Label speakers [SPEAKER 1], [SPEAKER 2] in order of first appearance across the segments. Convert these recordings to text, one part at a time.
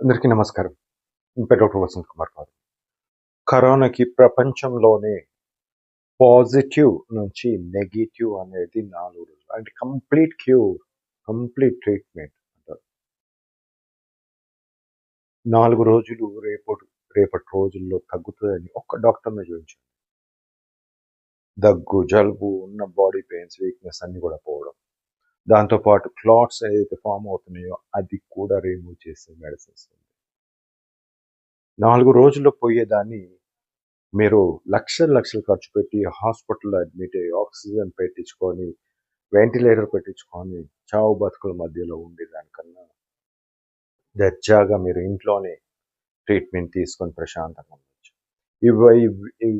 [SPEAKER 1] అందరికీ నమస్కారం. ఇంపే డాక్టర్ వసంత్ కుమార్ గారు కరోనాకి ప్రపంచంలోనే పాజిటివ్ నుంచి నెగిటివ్ అనేది నాలుగు రోజులు. అంటే కంప్లీట్ క్యూర్ కంప్లీట్ ట్రీట్మెంట్ అంటారు. నాలుగు రోజులు రేపటి రేపటి రోజుల్లో తగ్గుతుందని ఒక్క డాక్టర్ని చూపించాను దగ్గు జలుబు ఉన్న బాడీ పెయిన్స్ వీక్నెస్ అన్నీ కూడా పోవడం. దాంతోపాటు క్లాట్స్ ఏదైతే ఫామ్ అవుతున్నాయో అది కూడా రిమూవ్ చేసే మెడిసిన్స్ ఉంది. నాలుగు రోజుల్లో పోయేదాన్ని మీరు లక్షలు లక్షలు ఖర్చు పెట్టి హాస్పిటల్లో అడ్మిట్ అయ్యి ఆక్సిజన్ పెట్టించుకొని వెంటిలేటర్ పెట్టించుకొని చావు బతుకుల మధ్యలో ఉండేదానికన్నా దర్జాగా మీరు ఇంట్లోనే ట్రీట్మెంట్ తీసుకొని ప్రశాంతంగా ఉండొచ్చు. ఇవి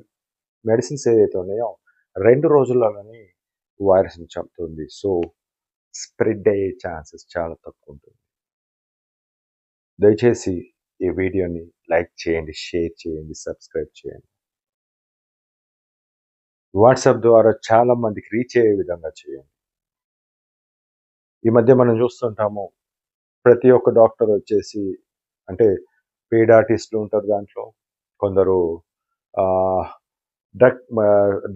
[SPEAKER 1] మెడిసిన్స్ ఏదైతే ఉన్నాయో రెండు రోజుల్లోనే వైరస్ని చంపుతుంది. సో స్ప్రెడ్ అయ్యే ఛాన్సెస్ చాలా తక్కువ ఉంటుంది. దయచేసి ఈ వీడియోని లైక్ చేయండి షేర్ చేయండి సబ్స్క్రైబ్ చేయండి. వాట్సాప్ ద్వారా చాలా మందికి రీచ్ అయ్యే విధంగా చేయండి. ఈ మధ్య మనం చూస్తుంటాము ప్రతి ఒక్క డాక్టర్ వచ్చేసి అంటే పెయిడ్ ఆర్టిస్టులు ఉంటారు దాంట్లో కొందరు డ్రగ్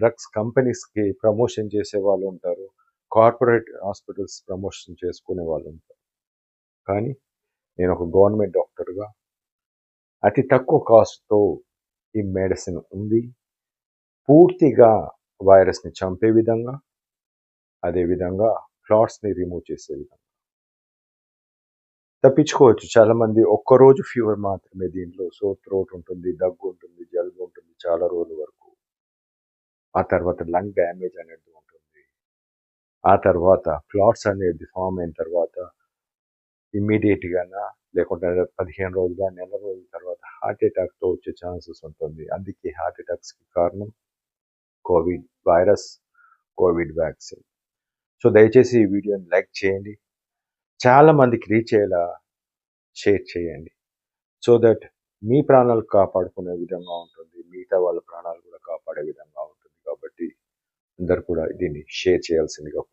[SPEAKER 1] డ్రగ్స్ కంపెనీస్కి ప్రమోషన్ చేసే వాళ్ళు ఉంటారు. కార్పొరేట్ హాస్పిటల్స్ ప్రమోషన్ చేసుకునే వాళ్ళు ఉంటారు. కానీ నేను ఒక గవర్నమెంట్ డాక్టర్గా అతి తక్కువ కాస్ట్తో ఈ మెడిసిన్ ఉంది. పూర్తిగా వైరస్ని చంపే విధంగా అదేవిధంగా క్లాట్స్ని రిమూవ్ చేసే విధంగా. తప్పించుకోవచ్చు. చాలామంది ఒక్కరోజు ఫీవర్ మాత్రమే దీంట్లో సో త్రోట్ ఉంటుంది దగ్గు ఉంటుంది జలుబు ఉంటుంది చాలా రోజుల వరకు. ఆ తర్వాత లంగ్ డ్యామేజ్ అనేది ఆ తర్వాత క్లాట్స్ అనేది ఫామ్ అయిన తర్వాత ఇమ్మీడియట్గానా లేకుంటే పదిహేను రోజులుగా నెల రోజుల తర్వాత హార్ట్ అటాక్తో వచ్చే ఛాన్సెస్ ఉంటుంది. అందుకే హార్ట్ అటాక్స్కి కారణం covid virus covid vaccine. So దయచేసి ఈ వీడియోని లైక్ చేయండి. చాలా మందికి రీచ్ అయ్యేలా షేర్ చేయండి. సో దట్ మీ ప్రాణాలు కాపాడుకునే విధంగా ఉంటుంది. మిగతా వాళ్ళ ప్రాణాలు కూడా కాపాడే విధంగా ఉంటుంది. కాబట్టి అందరు కూడా దీన్ని షేర్ చేయాల్సిందిగా